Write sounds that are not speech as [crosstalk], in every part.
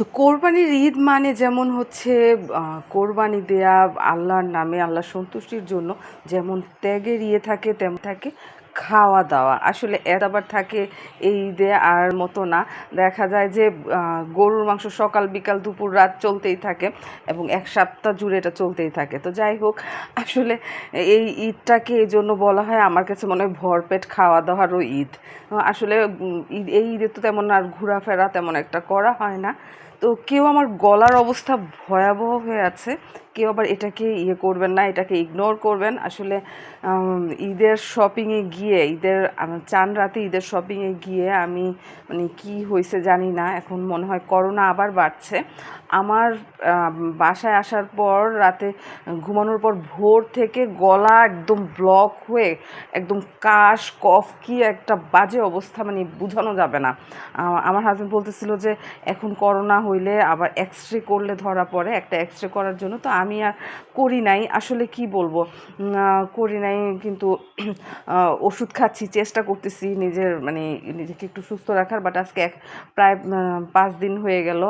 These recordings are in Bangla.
তো কোরবানির ঈদ মানে যেমন হচ্ছে কোরবানি দেয়া আল্লাহর নামে আল্লাহ সন্তুষ্টির জন্য যেমন ত্যাগের ইয়ে থাকে, তেমন থাকে খাওয়া দাওয়া। আসলে আবার থাকে এই ঈদে আর মতো না। দেখা যায় যে গরুর মাংস সকাল, বিকাল, দুপুর, রাত চলতেই থাকে এবং এক সপ্তাহ জুড়ে এটা চলতেই থাকে। তো যাই হোক, আসলে এই ঈদটাকে এই জন্য বলা হয় আমার কাছে মনে হয় ভরপেট খাওয়া দাওয়ারও ঈদ। আসলে ঈদ এই ঈদে তো তেমন আর ঘোরাফেরা তেমন একটা করা হয় না। তো কেউ আমার গলার অবস্থা ভয়াবহ হয়ে আছে। কেউ আবার এটাকে ইয়ে করবেন না, এটাকে ইগনোর করবেন। আসলে ঈদের শপিংয়ে গিয়ে, ঈদের চান রাতে ঈদের শপিংয়ে গিয়ে আমি মানে কি হয়েছে জানি না, এখন মনে হয় করোনা আবার বাড়ছে। আমার বাসায় আসার পর রাতে ঘুমানোর পর ভোর থেকে গলা একদম ব্লক হয়ে, একদম কাশ, কফ কি একটা বাজে অবস্থা মানে বোঝানো যাবে না। আমার হাজব্যান্ড বলতেছিল যে, এখন করোনা হইলে আবার এক্স রে করলে ধরা পড়ে, একটা এক্স রে করার জন্য। তো আমি আর করি নাই। আসলে কি বলব? করি নাই কিন্তু [clears throat] ওষুধ খাচ্ছি, চেষ্টা করতেছি নিজের মানে নিজেকে একটু সুস্থ রাখার। বাট আজকে এক, প্রায় পাঁচ দিন হয়ে গেল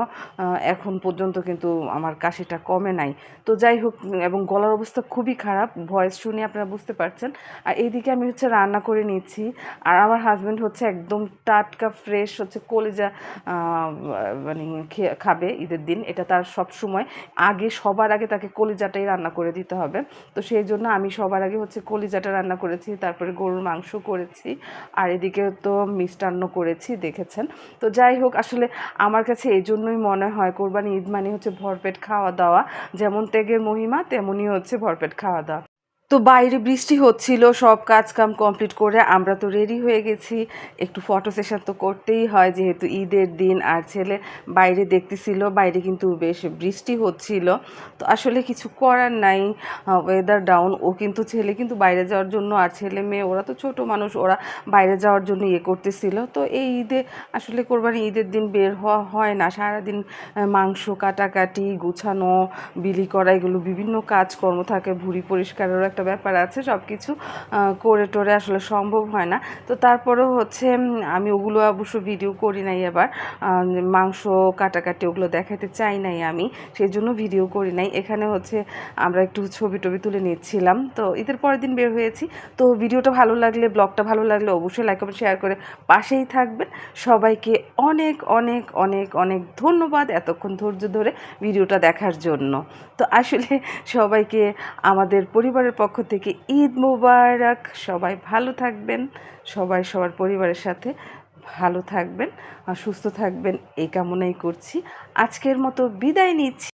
এখন পর্যন্ত কিন্তু আমার কাশিটা কমে নাই। তো যাই হোক এবং গলার অবস্থা খুবই খারাপ, ভয়েস শুনে আপনারা বুঝতে পারছেন। আর এইদিকে আমি হচ্ছে রান্না করে নিচ্ছি। আর আমার হাজব্যান্ড হচ্ছে একদম টাটকা ফ্রেশ হচ্ছে কলেজা মানে খাবে ঈদের দিন। এটা তার সব সময় আগে, সবার আগে তাকে কলিজাটাই রান্না করে দিতে হবে। তো সেই জন্য আমি সবার আগে হচ্ছে কলিজাটা রান্না করেছি, তারপরে গরুর মাংস করেছি, আর এদিকে তো মিষ্টান্ন করেছি, দেখেছেন? তো যাই হোক, আসলে আমার কাছে এই জন্যই মনে হয় কোরবানি ঈদ মানে হচ্ছে ভরপেট খাওয়া দাওয়া। যেমন ত্যাগের মহিমা তেমনই হচ্ছে ভরপেট খাওয়া দাওয়া। তো বাইরে বৃষ্টি হচ্ছিল, সব কাজ কাম কমপ্লিট করে আমরা তো রেডি হয়ে গেছি। একটু ফটো সেশন তো করতেই হয়, যেহেতু ঈদের দিন আর ছেলে বাইরে দেখতেছিল, বাইরে কিন্তু বেশ বৃষ্টি হচ্ছিল। তো আসলে কিছু করার নাই ওয়েদার ডাউন ও কিন্তু ছেলে কিন্তু বাইরে যাওয়ার জন্য আর ছেলে মেয়ে, ওরা তো ছোট মানুষ, ওরা বাইরে যাওয়ার জন্য ইয়ে করতেছিল। তো এই ঈদে আসলে কোরবানি ঈদের দিন বের হওয়া হয় না, সারাদিন মাংস কাটাকাটি, গুছানো, বিলি করা, এগুলো বিভিন্ন কাজকর্ম থাকে, ভুঁড়ি পরিষ্কারেরও একটা ব্যাপার আছে সব কিছু করে টোরে আসলে সম্ভব হয় না। তো তারপরেও হচ্ছে আমি ওগুলো অবশ্য ভিডিও করি নাই এবার। মাংস কাটাকাটি ওগুলো দেখাতে চাই নাই আমি সেই জন্য ভিডিও করি নাই। এখানে হচ্ছে, আমরা একটু ছবি টবি তুলে নিচ্ছিলাম। তো ঈদের পরের দিন বের হয়েছি। তো ভিডিওটা ভালো লাগলে ব্লগটা ভালো লাগলে অবশ্যই লাইক কমেন্ট শেয়ার করে পাশেই থাকবেন। সবাইকে অনেক অনেক অনেক অনেক ধন্যবাদ এতক্ষণ ধৈর্য ধরে ভিডিওটা দেখার জন্য। তো আসলে সবাইকে, আমাদের পরিবারের পক্ষ থেকে ঈদ মুবারক। সবাই ভালো থাকবেন, সবাই সবার পরিবারের সাথে ভালো থাকবেন সুস্থ থাকবেন, এই কামনাই করছি। আজকের মতো বিদায় নিচ্ছি।